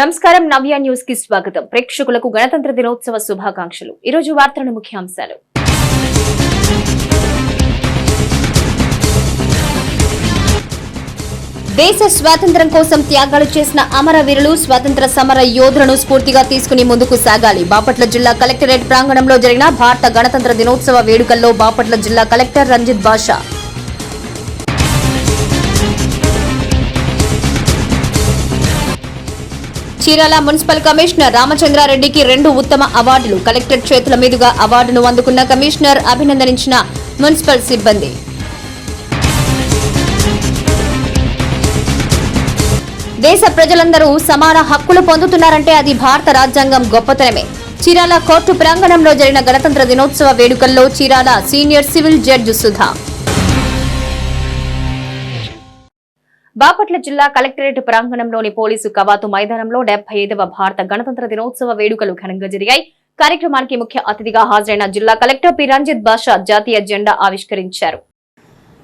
నమస్కారం నవ్య న్యూస్కి స్వాగతం. ప్రేక్షకులకు గణతంత్ర దినోత్సవ శుభాకాంక్షలు. ఈ రోజు వార్తల ముఖ్యాంశాలు. దేశ స్వాతంత్ర్యం కోసం త్యాగాలు చేసిన అమరవీరులు స్వాతంత్ర సమర యోధులను స్ఫూర్తిగా తీసుకుని ముందుకు సాగాలి. బాపట్ల జిల్లా కలెక్టరేట్ ప్రాంగణంలో జరిగిన భారత గణతంత్ర దినోత్సవ వేడుకల్లో బాపట్ల జిల్లా collector Ranjit Basha Chirala municipal commissioner రామచంద్రారెడ్డికి రెండు ఉత్తమ అవార్డులు. కలెక్టర్ చేతుల మీదుగా అవార్డును అందుకున్న కమిషనర్ అభినందనించిన మున్సిపల్ సిబ్బంది. దేశ ప్రజలందరూ సమాన హక్కులు పొందుతున్నారంటే అది భారత రాజ్యాంగం గొప్పతనమే. చీరాల కోర్టు ప్రాంగణంలో జరిగిన గణతంత్ర దినోత్సవ వేడుకల్లో Chirala senior civil judge Sudha Bapatla జిల్లా కలెక్టరేట్ ప్రాంగణంలోని పోలీసు కవాతు మైదానంలో డెబ్బై ఐదవ భారత గణతంత్ర దినోత్సవ వేడుకలు ఘనంగా జరిగాయి. కార్యక్రమానికి ముఖ్య అతిథిగా హాజరైన జిల్లా కలెక్టర్ పి. రంజిత్ బాషా జాతీయ జెండా ఆవిష్కరించారు.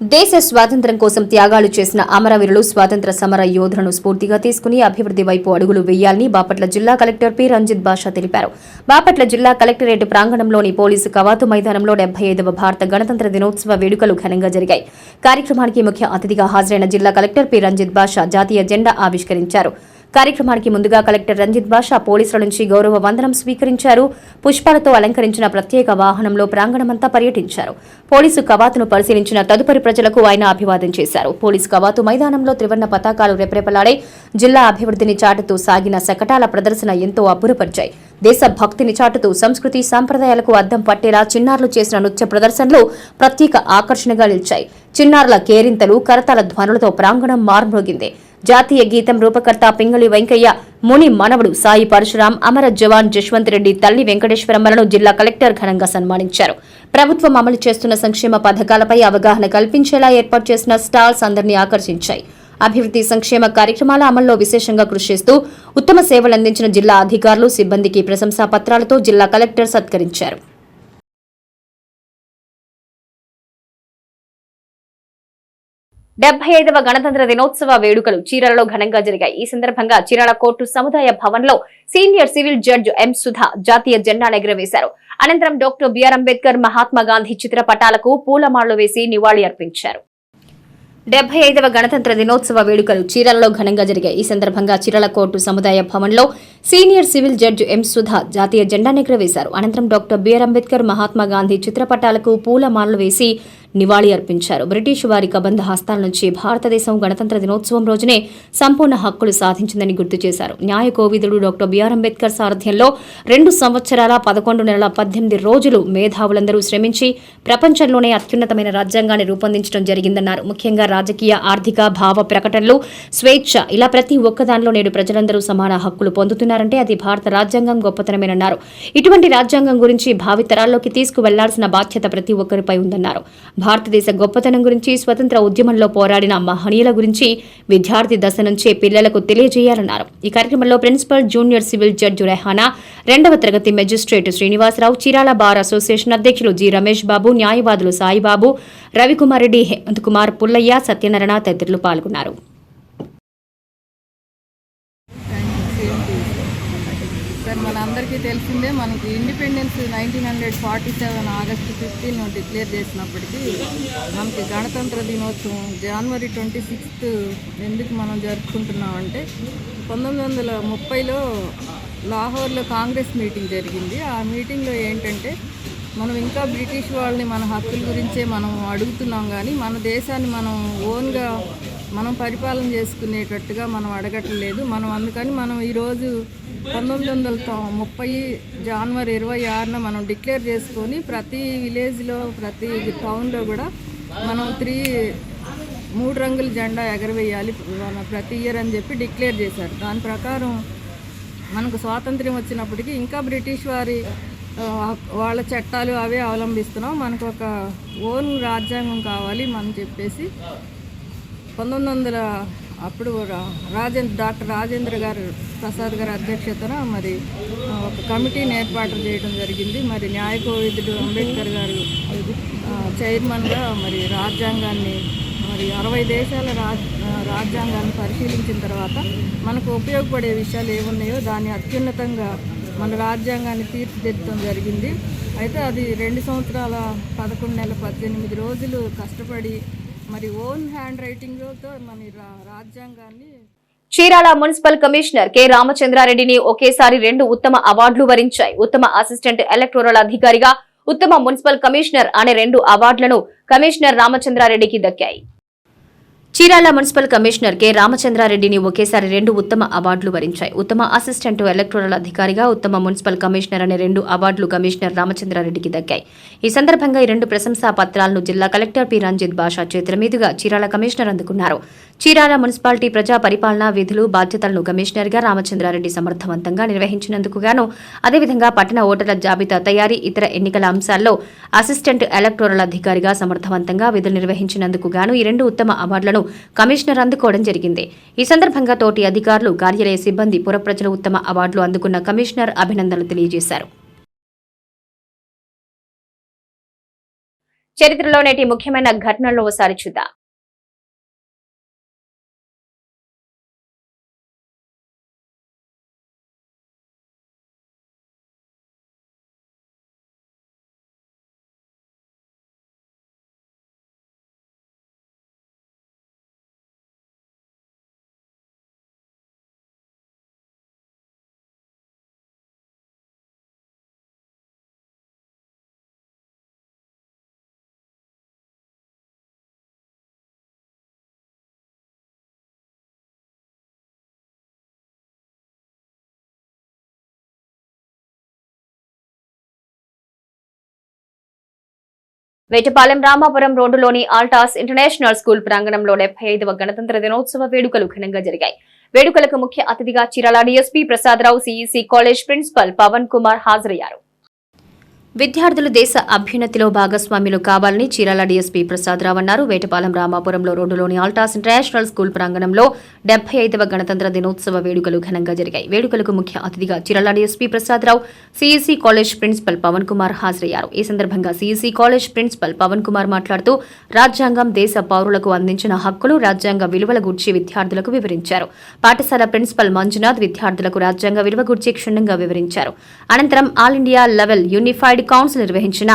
దేశ స్వాతంత్ర్యం కోసం త్యాగాలు చేసిన అమరవీరులు స్వాతంత్ర సమర యోధులను స్ఫూర్తిగా తీసుకుని అభివృద్ధి వైపు అడుగులు వేయాలని బాపట్ల జిల్లా కలెక్టర్ పి. రంజిత్ బాషా తెలిపారు. బాపట్ల జిల్లా కలెక్టరేట్ ప్రాంగణంలోని పోలీసు కవాతు మైదానంలో డెబ్బై ఐదవ భారత గణతంత్ర దినోత్సవ వేడుకలు ఘనంగా జరిగాయి. కార్యక్రమానికి ముఖ్య అతిథిగా హాజరైన జిల్లా కలెక్టర్ పి. రంజిత్ బాషా జాతీయ జెండా ఆవిష్కరించారు. కార్యక్రమానికి ముందుగా కలెక్టర్ రంజిత్ బాషా పోలీసుల నుంచి గౌరవ వందనం స్వీకరించారు. పుష్పాలతో అలంకరించిన ప్రత్యేక వాహనంలో ప్రాంగణమంతా పర్యటించారు. పోలీసు కవాతును పరిశీలించిన తదుపరి ప్రజలకు ఆయన అభివాదం చేశారు. పోలీసు కవాతు మైదానంలో త్రివర్ణ పతాకాలు రెపరెపలాడే జిల్లా అభివృద్ధిని చాటుతూ సాగిన శకటాల ప్రదర్శన ఎంతో అబ్బురపరిచాయి. దేశ భక్తిని చాటుతూ సంస్కృతి సాంప్రదాయాలకు అద్దం పట్టేలా చిన్నారులు చేసిన నృత్య ప్రదర్శనలు ప్రత్యేక ఆకర్షణగా నిలిచాయి. చిన్నారుల కేరింతలు కరతాల ధ్వనులతో ప్రాంగణం మారుమ్రోగింది. జాతీయ గీతం రూపకర్త పింగళి వెంకయ్య ముని మనవడు సాయి పరశురాం అమర జవాన్ జశ్వంత్ రెడ్డి తల్లి వెంకటేశ్వరమ్మలను జిల్లా కలెక్టర్ ఘనంగా సన్మానించారు. ప్రభుత్వం అమలు చేస్తున్న సంక్షేమ పథకాలపై అవగాహన కల్పించేలా ఏర్పాటు చేసిన స్టాల్స్ అందరినీ ఆకర్షించాయి. అభివృద్ధి సంక్షేమ కార్యక్రమాల అమల్లో విశేషంగా కృషి చేస్తూ ఉత్తమ సేవలందించిన జిల్లా అధికారులు సిబ్బందికి ప్రశంసా పత్రాలతో జిల్లా కలెక్టర్ సత్కరించారు. డెబ్బై ఐదవ గణతంత్ర దినోత్సవ వేడుకలు చీరాలలో ఘనంగా జరిగాయి. ఈ సందర్భంగా చీరాల కోర్టు సముదాయ భవన్లో senior civil judge M Sudha జాతీయ జెండా ఎగురవేశారు. అనంతరం doctor B R Ambedkar Mahatma Gandhi చిత్రపటాలకు పూలమాళ్ళు వేసి నివాళి అర్పించారు. డెబ్బై ఐదవ గణతంత్ర దినోత్సవ వేడుకలు చీరాలలో ఘనంగా జరిగాయి. ఈ సందర్భంగా చీరాల కోర్టు సముదాయ భవన్లో senior civil judge M Sudha జాతీయ జెండా ఎగురవేశారు. అనంతరం doctor B R Ambedkar Mahatma Gandhi చిత్రపటాలకు పూలమాలలు వేసి నివాళి అర్పించారు. బ్రిటిష్ వారి కబంధ హస్తాల నుంచి భారతదేశం గణతంత్ర దినోత్సవం రోజునే సంపూర్ణ హక్కులు సాధించిందని గుర్తు చేశారు. న్యాయ కోవిదుడు డాక్టర్ బిఆర్ అంబేద్కర్ సారథ్యంలో రెండు సంవత్సరాల పదకొండు నెలల పద్దెనిమిది రోజులు మేధావులందరూ శ్రమించి ప్రపంచంలోనే అత్యున్నతమైన రాజ్యాంగాన్ని రూపొందించడం జరిగిందన్నారు. ముఖ్యంగా రాజకీయ ఆర్థిక భావ ప్రకటనలు స్వేచ్ఛ ఇలా ప్రతి ఒక్కదానిలో నేడు ప్రజలందరూ సమాన హక్కులు పొందుతున్నారంటే అది భారత రాజ్యాంగం గొప్పతనమేనన్నారు. ఇటువంటి రాజ్యాంగం గురించి భావితరాల్లోకి తీసుకువెళ్ళాల్సిన బాధ్యత ప్రతి ఒక్కరిపై ఉందన్నారు. భారతదేశ గొప్పతనం గురించి స్వతంత్ర ఉద్యమంలో పోరాడిన మహనీయుల గురించి విద్యార్థి దశ నుంచే పిల్లలకు తెలియజేయాలన్నారు. ఈ కార్యక్రమంలో principal junior civil judge Rehana రెండవ తరగతి magistrate Srinivasa Rao Chirala bar association అధ్యక్షులు జి రమేష్ బాబు న్యాయవాదులు సాయిబాబు రవికుమార్ రెడ్డి హేమంత్ కుమార్ పుల్లయ్య సత్యనారాయణ తదితరులు పాల్గొన్నారు. సార్ తెలిసిందే మనకి independence nineteen hundred forty seven August fifteen declare చేసినప్పటికీ మనకి గణతంత్ర దినోత్సవం జనవరి ట్వంటీ సిక్స్త్ ఎందుకు మనం జరుపుకుంటున్నామంటే పంతొమ్మిది వందల ముప్పైలో లాహోర్లో కాంగ్రెస్ మీటింగ్ జరిగింది. ఆ మీటింగ్లో ఏంటంటే మనం ఇంకా బ్రిటిష్ వాళ్ళని మన హక్కుల గురించే మనం అడుగుతున్నాం కానీ మన దేశాన్ని మనం ఓన్గా మనం పరిపాలన చేసుకునేటట్టుగా మనం అడగట్లేదు. మనం అందుకని మనం ఈరోజు పంతొమ్మిది వందల ముప్పై జనవరి ఇరవై ఆరున మనం డిక్లేర్ చేసుకొని ప్రతి విలేజ్లో ప్రతి టౌన్లో కూడా మనం త్రీ మూడు రంగుల జెండా ఎగరవేయాలి. మన ప్రతి ఇయర్ అని చెప్పి డిక్లేర్ చేశారు. దాని ప్రకారం మనకు స్వాతంత్ర్యం వచ్చినప్పటికీ ఇంకా బ్రిటిష్ వారి వాళ్ళ చట్టాలు అవే అవలంబిస్తున్నాం. మనకు ఒక ఓన్ రాజ్యాంగం కావాలి మనం చెప్పేసి పంతొమ్మిది వందల అప్పుడు రా- రాజేంద్ర డాక్టర్ రాజేంద్ర గారు ప్రసాద్ గారి అధ్యక్షతన మరి ఒక కమిటీని ఏర్పాటు చేయడం జరిగింది. మరి న్యాయకోవిదుడు అంబేద్కర్ గారు చైర్మన్గా మరి రాజ్యాంగాన్ని మరి అరవై దేశాల రాజ్ రాజ్యాంగాన్ని పరిశీలించిన తర్వాత మనకు ఉపయోగపడే విషయాలు ఏమున్నాయో దాన్ని అత్యున్నతంగా మన రాజ్యాంగాన్ని తీర్చిదిద్దడం జరిగింది. అయితే అది రెండు సంవత్సరాల పదకొండు నెలల పద్దెనిమిది రోజులు కష్టపడి మరి ఓన్ హ్యాండ్ రైటింగ్తో మన రాజ్యాంగాన్ని చీరాల మున్సిపల్ కమిషనర్ కె రామచంద్రారెడ్డిని ఒకేసారి రెండు ఉత్తమ అవార్డులు వరించాయి. ఉత్తమ అసిస్టెంట్ ఎలక్టోరల్ అధికారిగా ఉత్తమ మున్సిపల్ కమిషనర్ అనే రెండు అవార్డులను కమిషనర్ రామచంద్రారెడ్డికి దక్కాయి. Chirala municipal commissioner K. రామచంద్రారెడ్డిని ఒకేసారి రెండు ఉత్తమ అవార్డులు వరించాయి. ఉత్తమ అసిస్టెంట్ ఎలక్టోరల్ అధికారిగా ఉత్తమ మున్సిపల్ కమిషనర్ అనే రెండు అవార్డులు కమిషనర్ రామచంద్రారెడ్డికి దక్కాయి. ఈ సందర్భంగా ఈ రెండు ప్రశంసా పత్రాలను జిల్లా కలెక్టర్ పి. రంజిత్ బాషా చేతుల మీదుగా చీరాల కమిషనర్ అందుకున్నారు. చీరాల మున్సిపాలిటీ ప్రజా పరిపాలన విధులు బాధ్యతలను కమిషనర్గా రామచంద్రారెడ్డి సమర్థవంతంగా నిర్వహించినందుకు గాను అదేవిధంగా పట్టణ ఓటర్ల జాబితా తయారీ ఇతర ఎన్నికల అంశాల్లో అసిస్టెంట్ ఎలక్టోరల్ అధికారిగా సమర్థవంతంగా విధులు నిర్వహించినందుకు గాను ఈ రెండు ఉత్తమ అవార్డులను కమిషనర్ అందుకోవడం జరిగింది. ఈ సందర్భంగా తోటి అధికారులు కార్యాలయ సిబ్బంది పురప్రజలు ఉత్తమ అవార్డులు అందుకున్న కమిషనర్ అభినందనలు తెలియజేశారు. చరిత్రలో నేటి ముఖ్యమైన ఘటనల్లో ఒకసారి చూద్దాం. వేటపాలెం రామాపురం రోడ్డులోని ఆల్టాస్ ఇంటర్నేషనల్ స్కూల్ ప్రాంగణంలో డెబ్బై ఐదవ గణతంత్ర దినోత్సవ వేడుకలు ఘనంగా జరిగాయి. వేడుకలకు ముఖ్య అతిథిగా Chirala DSP Prasada Rao CEC college principal Pavan Kumar హాజరయ్యారు. విద్యార్థులు దేశ అభ్యున్నతిలో భాగస్వాములు కావాలని చీరాల డీఎస్పీ ప్రసాదరావు అన్నారు. వేటపాలెం రామాపురంలో రోడ్డులోని ఆల్టాస్ ఇంటర్నేషనల్ స్కూల్ ప్రాంగణంలో డెబ్బై ఐదవ గణతంత్ర దినోత్సవ వేడుకలు ఘనంగా జరిగాయి. వేడుకలకు ముఖ్య అతిథిగా Chirala DSP Prasada Rao CEC college principal Pavan Kumar హాజరయ్యారు. ఈ సందర్భంగా CEC college principal Pavan Kumar మాట్లాడుతూ రాజ్యాంగం దేశ పౌరులకు అందించిన హక్కులు రాజ్యాంగ విలువల గురించి విద్యార్థులకు వివరించారు. పాఠశాల ప్రిన్సిపల్ మంజునాథ్ విద్యార్థులకు రాజ్యాంగ విలువ గురించి క్షుణ్ణంగా వివరించారు. అనంతరం all India level unified council నిర్వహించిన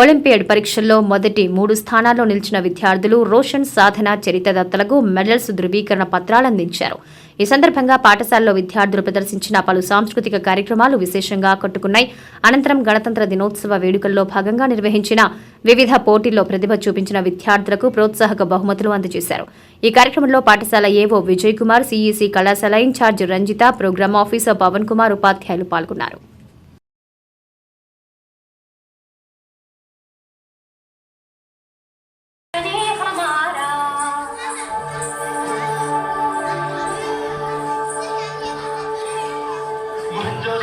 ఒలింపియాడ్ పరీక్షల్లో మొదటి మూడు స్థానాల్లో నిలిచిన విద్యార్థులు రోషన్ సాధన చరితదత్తలకు మెడల్స్ ధృవీకరణ పత్రాలు అందించారు. ఈ సందర్భంగా పాఠశాలలో విద్యార్థులు ప్రదర్శించిన పలు సాంస్కృతిక కార్యక్రమాలు విశేషంగా ఆకట్టుకున్నాయి అనంతరం గణతంత్ర దినోత్సవ వేడుకల్లో భాగంగా నిర్వహించిన వివిధ పోటీల్లో ప్రతిభ చూపించిన విద్యార్థులకు ప్రోత్సాహక బహుమతులు అందజేశారు. ఈ కార్యక్రమంలో పాఠశాల ఏవో విజయ్ కుమార్ సిఈసి కళాశాల incharge Ranjitha program officer Pavan Kumar ఉపాధ్యాయులు పాల్గొన్నారు.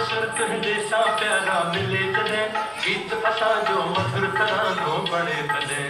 ਮਸਰ ਤੁਹਦੇ ਸਾ ਪਿਆਰਾ ਮਿਲੇ ਕਦੇ ਗੀਤ ਅਸਾਂ ਜੋ ਮਸਰ ਕਰਾਂ ਨੋ ਬਣੇ ਕਦੇ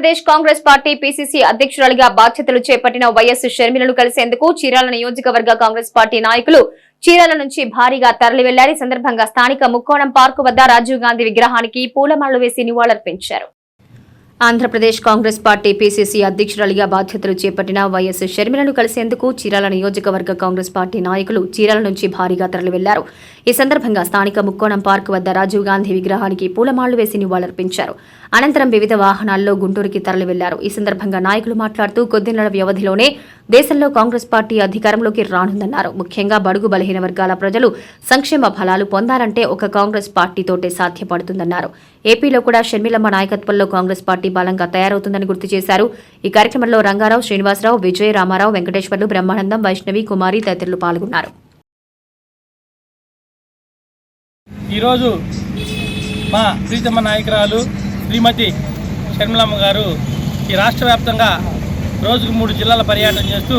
ఆంధ్రప్రదేశ్ కాంగ్రెస్ పార్టీ పీసీసీ అధ్యక్షురాలిగా బాధ్యతలు చేపట్టిన వైఎస్ షర్మిలను కలిసేందుకు చీరాల నియోజకవర్గ కాంగ్రెస్ పార్టీ నాయకులు చీరాల నుంచి భారీగా తరలి వెళ్ళారు సందర్భంగా స్థానిక ముక్కోణం పార్కు వద్ద రాజీవ్ గాంధీ విగ్రహానికి పూలమాలలు వేసి నివాళులర్పించారు. ఆంధ్రప్రదేశ్ కాంగ్రెస్ పార్టీ పీసీసీ అధ్యక్షురాలిగా బాధ్యతలు చేపట్టిన వైఎస్ షర్మిలను కలిసేందుకు చీరాల నియోజకవర్గ కాంగ్రెస్ పార్టీ నాయకులు చీరాల నుంచి భారీగా తరలి వెళ్ళారు ఈ సందర్భంగా స్థానిక ముక్కోణం పార్క్ వద్ద రాజీవ్ గాంధీ విగ్రహానికి పూలమాళ్ళు వేసి నివాళులర్పించారు. అనంతరం వివిధ వాహనాల్లో గుంటూరుకి తరలి వెళ్ళారు ఈ సందర్భంగా నాయకులు మాట్లాడుతూ కొద్ది నెలల వ్యవధిలోనే దేశంలో కాంగ్రెస్ పార్టీ అధికారంలోకి రానుందన్నారు. ముఖ్యంగా బడుగు బలహీన వర్గాల ప్రజలు సంక్షేమ ఫలాలు పొందాలంటే ఒక కాంగ్రెస్ పార్టీతోటే సాధ్యపడుతుందన్నారు. ఏపీలో కూడా షర్మిలమ్మ నాయకత్వంలో కాంగ్రెస్ పార్టీ బలంగా తయారవుతుందని గుర్తు చేశారు. ఈ కార్యక్రమంలో రంగారావు శ్రీనివాసరావు విజయ రామారావు వెంకటేశ్వర్లు బ్రహ్మానందం వైష్ణవి కుమారి తదితరులు పాల్గొన్నారు. ఈరోజు మా ప్రీతమ్మ నాయకురాలు శ్రీమతి షర్మిలమ్మ గారు ఈ రాష్ట్ర వ్యాప్తంగా రోజుకు మూడు జిల్లాల పర్యటన చేస్తూ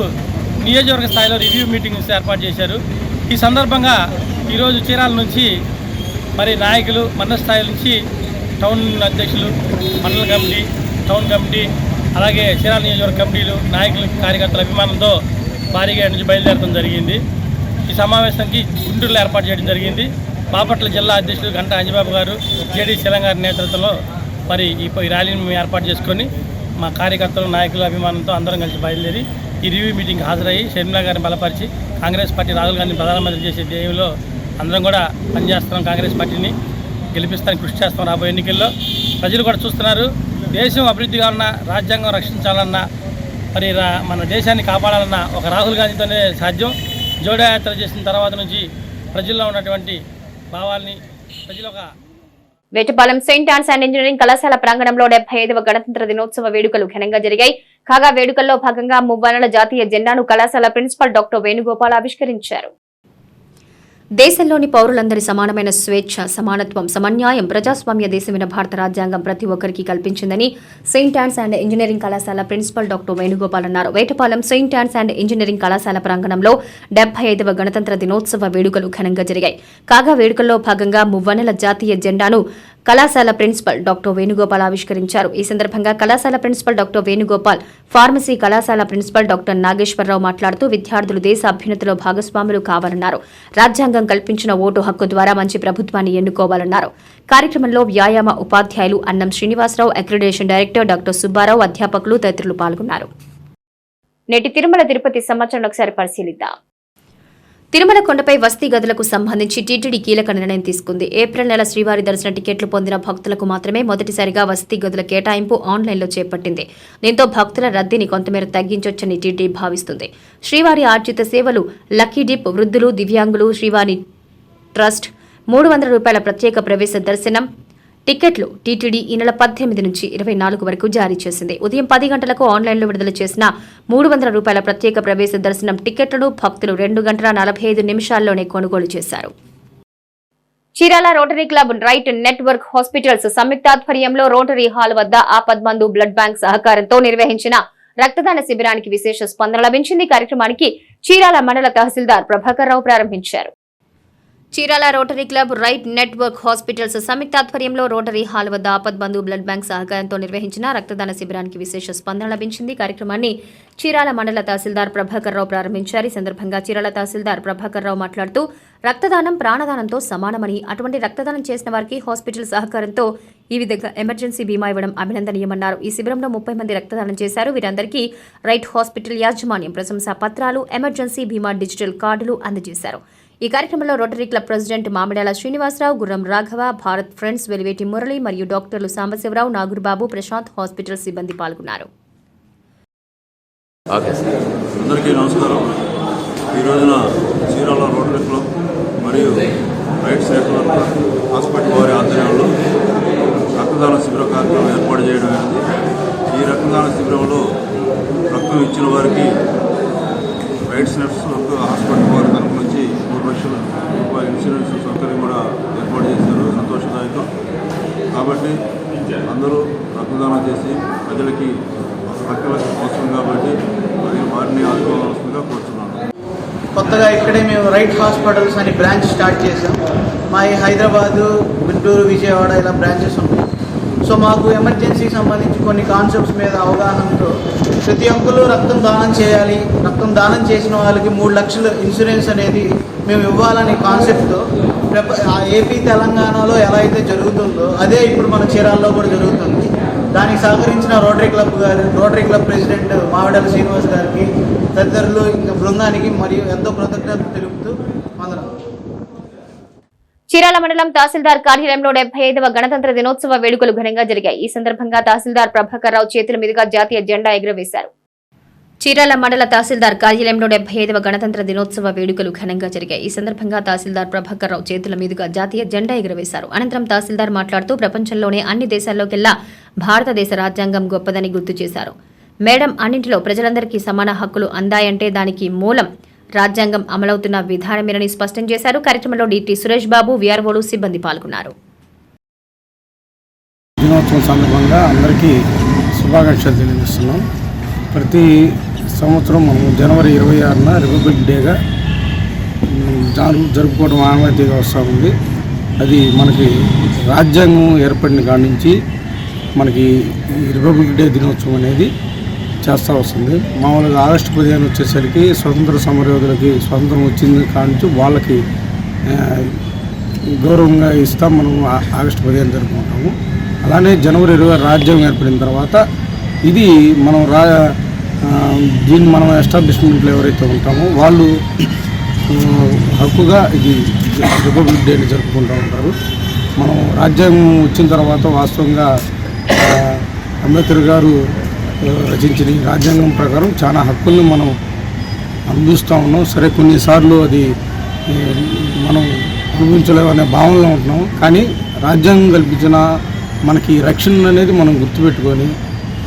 నియోజకవర్గ స్థాయిలో రివ్యూ మీటింగ్స్ ఏర్పాటు చేశారు. ఈ సందర్భంగా ఈరోజు చీరాల నుంచి మరి నాయకులు మండల స్థాయి నుంచి టౌన్ అధ్యక్షులు మండల కమిటీ టౌన్ కమిటీ అలాగే చీరాల నియోజకవర్గ కమిటీలు నాయకులు కార్యకర్తల అభిమానంతో భారీగా నుంచి బయలుదేరడం జరిగింది. ఈ సమావేశానికి గుంటూరులో ఏర్పాటు చేయడం జరిగింది. బాపట్ల జిల్లా అధ్యక్షులు గంటా అంజబాబు గారు జేడీ తెలంగాణ నేతృత్వంలో మరి ఈ ర్యాలీని మేము ఏర్పాటు చేసుకొని మా కార్యకర్తలు నాయకుల అభిమానంతో అందరం కలిసి బయలుదేరి ఈ రివ్యూ మీటింగ్ హాజరయ్యి షర్మిలా గారిని బలపరిచి కాంగ్రెస్ పార్టీ రాహుల్ గాంధీని ప్రధానమంత్రి చేసే ధ్యేయంలో అందరం కూడా పనిచేస్తున్నాం. కాంగ్రెస్ పార్టీని గెలిపిస్తానికి కృషి చేస్తాం రాబోయే ఎన్నికల్లో. ప్రజలు కూడా చూస్తున్నారు. దేశం అభివృద్ధి కావాలన్నా రాజ్యాంగం రక్షించాలన్నా మరి రా- మన దేశాన్ని కాపాడాలన్నా ఒక రాహుల్ గాంధీతోనే సాధ్యం. జోడో యాత్ర చేసిన తర్వాత నుంచి ప్రజల్లో ఉన్నటువంటి భావాల్ని ప్రజలు ఒక Vetapalem Saint Ann's and engineering కళాశాల ప్రాంగణంలో డెబ్బై ఐదవ గణతంత్ర దినోత్సవ వేడుకలు ఘనంగా జరిగాయి. కాగా వేడుకల్లో భాగంగా మువ్వనల జాతీయ జెండాను కళాశాల ప్రిన్సిపల్ డాక్టర్ వేణుగోపాల్ ఆవిష్కరించారు. దేశంలోని పౌరులందరి సమానమైన స్వేచ్ఛ సమానత్వం సమన్యాయం ప్రజాస్వామ్య దేశమైన భారత రాజ్యాంగం ప్రతి ఒక్కరికి కల్పించిందని సెయింట్ ఆన్స్ అండ్ ఇంజనీరింగ్ కళాశాల ప్రిన్సిపల్ డాక్టర్ వేణుగోపాల్ అన్నారు. Vetapalem Saint Ann's and engineering కళాశాల ప్రాంగణంలో డెబ్బై ఐదవ గణతంత్ర దినోత్సవ వేడుకలు ఘనంగా జరిగాయి. కాగా వేడుకల్లో భాగంగా మువ్వనెల జాతీయ జెండాను కళాశాల ప్రిన్సిపల్ డాక్టర్ వేణుగోపాల్ ఆవిష్కరించారు. ఈ సందర్భంగా కళాశాల ప్రిన్సిపల్ డాక్టర్ వేణుగోపాల్ ఫార్మసీ కళాశాల ప్రిన్సిపల్ డాక్టర్ నాగేశ్వరరావు మాట్లాడుతూ విద్యార్థులు దేశ అభ్యున్నతిలో భాగస్వాములు కావాలన్నారు. రాజ్యాంగం కల్పించిన ఓటు హక్కు ద్వారా మంచి ప్రభుత్వాన్ని ఎన్నుకోవాలన్నారు. కార్యక్రమంలో వ్యాయామ ఉపాధ్యాయులు Annam Srinivasa Rao accreditation director doctor Subba Rao అధ్యాపకులు తదితరులు పాల్గొన్నారు. నేటి తిరుమల తిరుపతి సమాచారం ఒకసారి పరిశీలిద్దాం. తిరుమల కొండపై వస్తీ గదులకు సంబంధించి టీటీడీ కీలక నిర్ణయం తీసుకుంది. ఏప్రిల్ నెల శ్రీవారి దర్శన టికెట్లు పొందిన భక్తులకు మాత్రమే మొదటిసారిగా వసతి గదుల కేటాయింపు ఆన్లైన్లో చేపట్టింది. దీంతో భక్తుల రద్దీని కొంతమేర తగ్గించొచ్చని టీటీడీ భావిస్తుంది. శ్రీవారి ఆర్జిత సేవలు లక్కీ డిప్ వృద్ధులు దివ్యాంగులు శ్రీవారి ట్రస్ట్ మూడు వందల రూపాయల ప్రత్యేక ప్రవేశ దర్శనం టికెట్లు టీటీడీ ఈ నెల పద్దెనిమిది నుంచి ఇరవై నాలుగు వరకు జారీ చేసింది. ఉదయం పది గంటలకు ఆన్లైన్లో విడుదల చేసిన మూడు వందల రూపాయల ప్రత్యేక ప్రవేశ దర్శనం టికెట్లను భక్తులు రెండు గంటల నలభై ఐదు నిమిషాల్లోనే కొనుగోలు చేశారు. Chirala Rotary Club right network hospitals సంయుక్తాధ్వర్యంలో Rotary hall వద్ద ఆపద్మందు బ్లడ్ బ్యాంక్ సహకారంతో నిర్వహించిన రక్తదాన శిబిరానికి విశేష స్పందన లభించింది. కార్యక్రమానికి చీరాల మండల తహసీల్దార్ ప్రభాకర్ రావు ప్రారంభించారు. Chirala Rotary Club right network hospitals సంయుక్తాధ్వర్యంలో Rotary hall వద్ద ఆపద్బంధు బ్లడ్ బ్యాంక్ సహకారంతో నిర్వహించిన రక్తదాన శిబిరానికి విశేష స్పందన లభించింది. కార్యక్రమాన్ని చీరాల మండల తహసీల్దార్ ప్రభాకర్ రావు ప్రారంభించారు. ఈ సందర్భంగా చీరాల తహసీల్దార్ ప్రభాకర్ రావు మాట్లాడుతూ రక్తదానం ప్రాణదానంతో సమానమని అటువంటి రక్తదానం చేసిన వారికి హాస్పిటల్ సహకారంతో ఈ విధంగా ఎమర్జెన్సీ బీమా ఇవ్వడం అభినందనీయమన్నారు. ఈ శిబిరంలో ముప్పై మంది రక్తదానం చేశారు. వీరందరికీ రైట్ హాస్పిటల్ యాజమాన్యం ప్రశంసా పత్రాలు ఎమర్జెన్సీ బీమా డిజిటల్ కార్డులు అందజేశారు. ఈ కార్యక్రమంలో Rotary Club president Mamidala Srinivasa Rao Gurram Raghava Bharat friends Veliveti Murali మరియు డాక్టర్లు సాంబశివరావు నాగురుబాబు ప్రశాంత్ హాస్పిటల్ సిబ్బంది పాల్గొన్నారు. అందరికీ నమస్కారం. ఈ రోజున చీరాల రోటరీ క్లబ్ మరియు రైట్ సైడ్ హాస్పిటల్ వారి ఆధ్వర్యంలో రక్తదాన శిబిర కార్యక్రమం ఏర్పాటు చేయడం అయింది ఈ రక్తదాన శిబిరంలో రక్తం ఇచ్చిన వారికి రైట్ సైడ్స్ హాస్పిటల్ వారి తరఫున లక్షల రూపాయల ఇన్సూరెన్స్ సౌకర్యం కూడా ఏర్పాటు చేశారు. సంతోషదాయకం. కాబట్టి అందరూ రక్తదానం చేసి ప్రజలకి రక్తలకు అవసరం కాబట్టి మరి వారిని ఆదుకోవాల్సిందిగా కోరుతున్నాను కొత్తగా ఇక్కడే మేము రైట్ హాస్పిటల్స్ అని బ్రాంచ్ స్టార్ట్ చేసాం మా ఈ హైదరాబాదు గుంటూరు విజయవాడ ఇలా బ్రాంచెస్ ఉన్నాయి సో మాకు ఎమర్జెన్సీ సంబంధించి కొన్ని కాన్సెప్ట్స్ మీద అవగాహనతో ప్రతి ఒక్కరు రక్తం దానం చేయాలి. రక్తం దానం చేసిన వాళ్ళకి మూడు లక్షల ఇన్సూరెన్స్ అనేది మేము ఇవ్వాలనే కాన్సెప్ట్తో ప్రప ఏపీ తెలంగాణలో ఎలా అయితే జరుగుతుందో అదే ఇప్పుడు మన చీరాల్లో కూడా జరుగుతుంది. దానికి సహకరించిన రోటరీ క్లబ్ గారు rotary club president Mavidala Srinivas గారికి తదితరులు ఇంకా బృందానికి మరియు ఎంతో కృతజ్ఞత తెలుపు చీరాల మండలం తహసీల్దార్ కార్యాలయంలో డెబ్బై ఐదవ గణతంత్ర దినోత్సవ వేడుకలు ఘనంగా జరిగాయి. ఈ సందర్భంగా తహసీల్దార్ ప్రభాకర్ రావు చేతుల మీదుగా జాతీయ జెండా ఎగురవేశారు. చీరాల మండల తహసీల్దార్ కార్యాలయంలో డెబ్బై ఐదవ గణతంత్ర దినోత్సవ వేడుకలు ఘనంగా జరిగాయి. ఈ సందర్భంగా తహసీల్దార్ ప్రభాకర్ రావు చేతుల మీదుగా జాతీయ జెండా ఎగురవేశారు. అనంతరం తహసీల్దార్ మాట్లాడుతూ ప్రపంచంలోనే అన్ని దేశాల్లోకెల్లా భారతదేశ రాజ్యాంగం గొప్పదని గుర్తు చేశారు. మేడం అన్నింటిలో ప్రజలందరికీ సమాన హక్కులు అందాయంటే దానికి మూలం రాజ్యాంగం అమలవుతున్న విధానమేనని స్పష్టం చేశారు. కార్యక్రమంలో డిటి సురేష్ బాబు విఆర్ఓలు సిబ్బంది పాల్గొన్నారు. దినోత్సవం సందర్భంగా అందరికీ శుభాకాంక్షలు తెలియజేస్తున్నాం. ప్రతి సంవత్సరం మనం జనవరి ఇరవై ఆరున రిపబ్లిక్ డేగా జరుపుకోవడం ఆనవాయితీగా వస్తూ ఉంది. అది మనకి రాజ్యాంగం ఏర్పడిన కాడి నుంచి మనకి రిపబ్లిక్ డే దినోత్సవం అనేది చేస్తూ వస్తుంది. మామూలుగా ఆగస్టు పదిహేను వచ్చేసరికి స్వతంత్ర సమరయోధులకి స్వతంత్రం వచ్చింది కానించి వాళ్ళకి గౌరవంగా ఇస్తాం మనం ఆగస్టు పదిహేను జరుపుకుంటాము అలానే జనవరి ఇరవై రాజ్యాంగం ఏర్పడిన తర్వాత ఇది మనం రా దీన్ని మనం ఎస్టాబ్లిష్మెంట్లో ఎవరైతే ఉంటామో వాళ్ళు హక్కుగా ఇది రిపబ్లిక్ డేని జరుపుకుంటూ ఉంటారు. మనం రాజ్యాంగం వచ్చిన తర్వాత వాస్తవంగా అంబేద్కర్ గారు రచించిన ఈ రాజ్యాంగం ప్రకారం చాలా హక్కుల్ని మనం అనుభవిస్తూ ఉన్నాం. సరే కొన్నిసార్లు అది మనం అనుభవించలేమనే భావనలో ఉంటున్నాం. కానీ రాజ్యాంగం కల్పించిన మనకి రక్షణ అనేది మనం గుర్తుపెట్టుకొని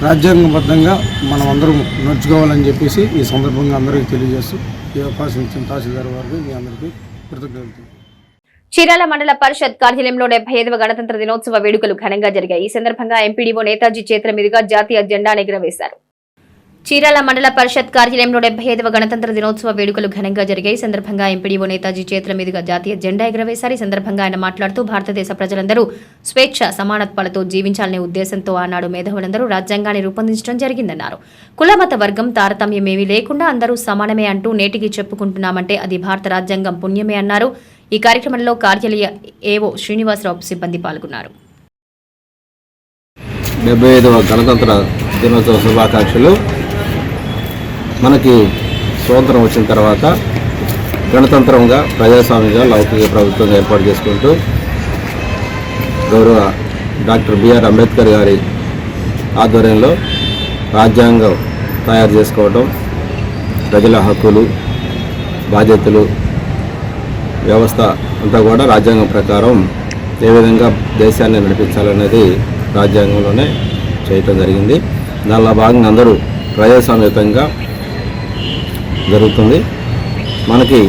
రాజ్యాంగబద్ధంగా మనం అందరం నడుచుకోవాలని చెప్పేసి ఈ సందర్భంగా అందరికీ తెలియజేస్తూ ఈ అవకాశం ఇచ్చిన తహసీల్దార్ వారికి మీ అందరికీ కృతజ్ఞతలు. చీరాల మండల పరిషత్ కార్యాలయంలో డెబ్బై ఐదవ గణతంత్ర దినోత్సవ వేడుకలు ఘనంగా జరిగాయి. ఈ సందర్భంగా ఎంపీడీఓ నేతాజీ చేతుల మీదుగా జాతీయ జెండా ఎగురవేశారు. చీరాల మండల పరిషత్ కార్యాలయంలో డెబ్బై ఐదవ గణతంత్ర దినోత్సవ వేడుకలు ఘనంగా జరిగాయి. ఈ సందర్భంగా ఎంపీడీఓ నేతాజీ చేతుల మీదుగా జాతీయ జెండా ఎగురవేశారు. ఈ సందర్భంగా ఆయన మాట్లాడుతూ భారతదేశ ప్రజలందరూ స్వేచ్ఛ సమానత్వాలతో జీవించాలనే ఉద్దేశంతో ఆనాడు మేధావులందరూ రాజ్యాంగాన్ని రూపొందించడం జరిగిందన్నారు. కులమత వర్గం తారతమ్యమేమీ లేకుండా అందరూ సమానమే అంటూ నేటికి చెప్పుకుంటున్నామంటే అది భారత రాజ్యాంగం పుణ్యమే అన్నారు. ఈ కార్యక్రమంలో కార్యాలయ ఏవో శ్రీనివాసరావు సిబ్బంది పాల్గొన్నారు. డెబ్బై ఐదవ గణతంత్ర దినోత్సవ శుభాకాంక్షలు. మనకి స్వాతంత్రం వచ్చిన తర్వాత గణతంత్రంగా ప్రజాస్వామ్యంగా లౌకిక ప్రభుత్వం ఏర్పాటు చేసుకుంటూ గౌరవ డాక్టర్ బిఆర్ అంబేద్కర్ గారి ఆధ్వర్యంలో రాజ్యాంగం తయారు చేసుకోవడం ప్రజల హక్కులు బాధ్యతలు వ్యవస్థ అంతా కూడా రాజ్యాంగం ప్రకారం ఏ విధంగా దేశాన్ని నడిపించాలనేది రాజ్యాంగంలోనే చేయటం జరిగింది. దానిలో భాగంగా అందరూ ప్రజాస్వామ్యతంగా జరుగుతుంది. మనకి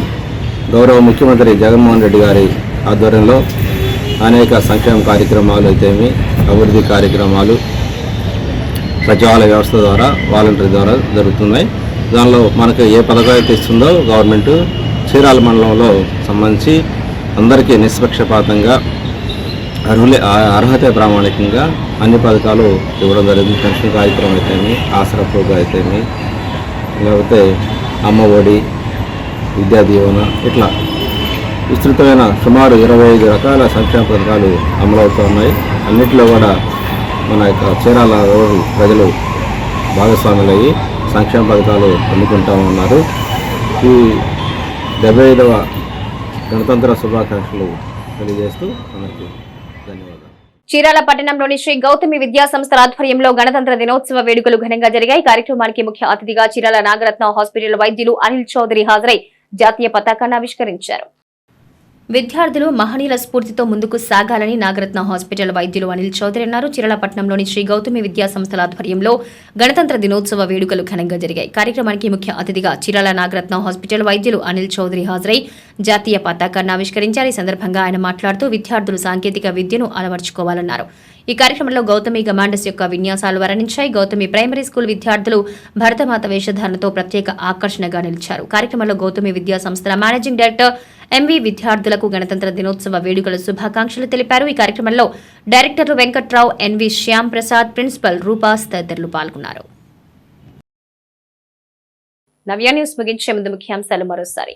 గౌరవ ముఖ్యమంత్రి జగన్మోహన్ రెడ్డి గారి ఆధ్వర్యంలో అనేక సంక్షేమ కార్యక్రమాలు అయితేమి అభివృద్ధి కార్యక్రమాలు సచివాలయ వ్యవస్థ ద్వారా వాలంటరీ ద్వారా జరుగుతున్నాయి. దానిలో మనకు ఏ పథకం అయితే ఇస్తుందో గవర్నమెంట్ చీరాల మండలంలో సంబంధించి అందరికీ నిష్పక్షపాతంగా అర్హులే అర్హత ప్రామాణికంగా అన్ని పథకాలు ఇవ్వడం జరిగింది. పెన్షన్ కార్యక్రమం అయితేమి ఆసరా ప్రోగ్రాం అయితేమి లేకపోతే అమ్మ ఒడి విద్యా దీవెన ఇట్లా విస్తృతమైన సుమారు ఇరవై ఐదు రకాల సంక్షేమ పథకాలు అమలవుతూ ఉన్నాయి. అన్నింటిలో కూడా మన యొక్క చీరాల ప్రజలు భాగస్వాములయ్యి సంక్షేమ పథకాలు అందుకుంటూ ఉన్నారు. ఈ డెబ్బై ఐదవ గణతంత్ర శుభాకాంక్షలు తెలియజేస్తూ అందరికీ ధన్యవాదాలు. చీరాల పట్టణంలోని శ్రీ గౌతమి విద్యా సంస్థల ఆధ్వర్యంలో గణతంత్ర దినోత్సవ వేడుకలు ఘనంగా జరిగాయి. కార్యక్రమానికి ముఖ్య అతిథిగా చీరాల నాగరత్న హాస్పిటల్ వైద్యులు అనిల్ చౌదరి హాజరై జాతీయ పతాకాన్ని ఆవిష్కరించారు. విద్యార్థులు మహనీయుల స్ఫూర్తితో ముందుకు సాగాలని నాగరత్న హాస్పిటల్ వైద్యులు అనిల్ చౌదరి అన్నారు. చిరళపట్నంలోని శ్రీ గౌతమి విద్యా సంస్థల ఆధ్వర్యంలో గణతంత్ర దినోత్సవ వేడుకలు ఘనంగా జరిగాయి. కార్యక్రమానికి ముఖ్య అతిథిగా చిరళ నాగరత్న హాస్పిటల్ వైద్యులు అనిల్ చౌదరి హాజరై జాతీయ పతాకాన్ని ఆవిష్కరించారు. ఈ సందర్భంగా ఆయన మాట్లాడుతూ విద్యార్థులు సాంకేతిక విద్యను అలవర్చుకోవాలన్నారు. ఈ కార్యక్రమంలో గౌతమి కమాండర్స్ యొక్క విన్యాసాలు వర్ణించాయి. గౌతమి ప్రైమరీ స్కూల్ విద్యార్థులు భరతమాత వేషధారణతో ప్రత్యేక ఆకర్షణగా నిలిచారు. కార్యక్రమంలో గౌతమి విద్యా సంస్థల మేనేజింగ్ డైరెక్టర్ ఎంవి విద్యార్థులకు గణతంత్ర దినోత్సవ వేడుకల శుభాకాంక్షలు తెలిపారు. ఈ కార్యక్రమంలో డైరెక్టర్లు Venkatrao N V Shyam Prasad principal Rupa's తదితరులు పాల్గొన్నారు. నవ్య న్యూస్ ముగించే ముందు ముఖ్యాంశాలు మరోసారి.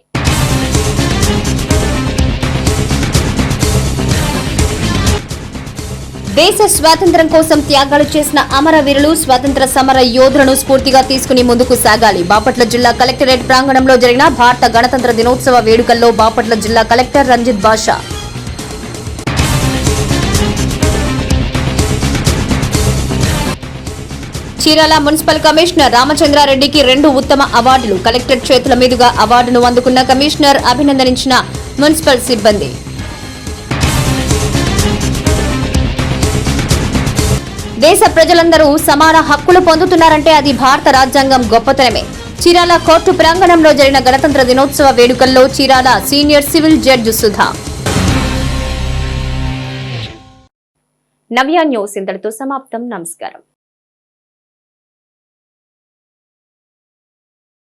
దేశ స్వాతంత్ర్యం కోసం త్యాగాలు చేసిన అమరవీరులు స్వాతంత్ర సమర యోధులను స్ఫూర్తిగా తీసుకుని ముందుకు సాగాలి. బాపట్ల జిల్లా కలెక్టరేట్ ప్రాంగణంలో జరిగిన భారత గణతంత్ర దినోత్సవ వేడుకల్లో బాపట్ల జిల్లా collector Ranjit Basha. Chirala municipal commissioner రామచంద్రారెడ్డికి రెండు ఉత్తమ అవార్డులు. కలెక్టర్ చేతుల మీదుగా అవార్డును అందుకున్న కమిషనర్ అభినందించిన మున్సిపల్ సిబ్బంది. దేశ ప్రజలందరూ సమాన హక్కులు పొందుతున్నారంటే అది భారత రాజ్యాంగం గొప్పతనమే. చీరాల కోర్టు ప్రాంగణంలో జరిగిన గణతంత్ర దినోత్సవ వేడుకల్లో Chirala senior civil judge Sudha. Navya news ఇంతటితో సమాప్తం. నమస్కారం.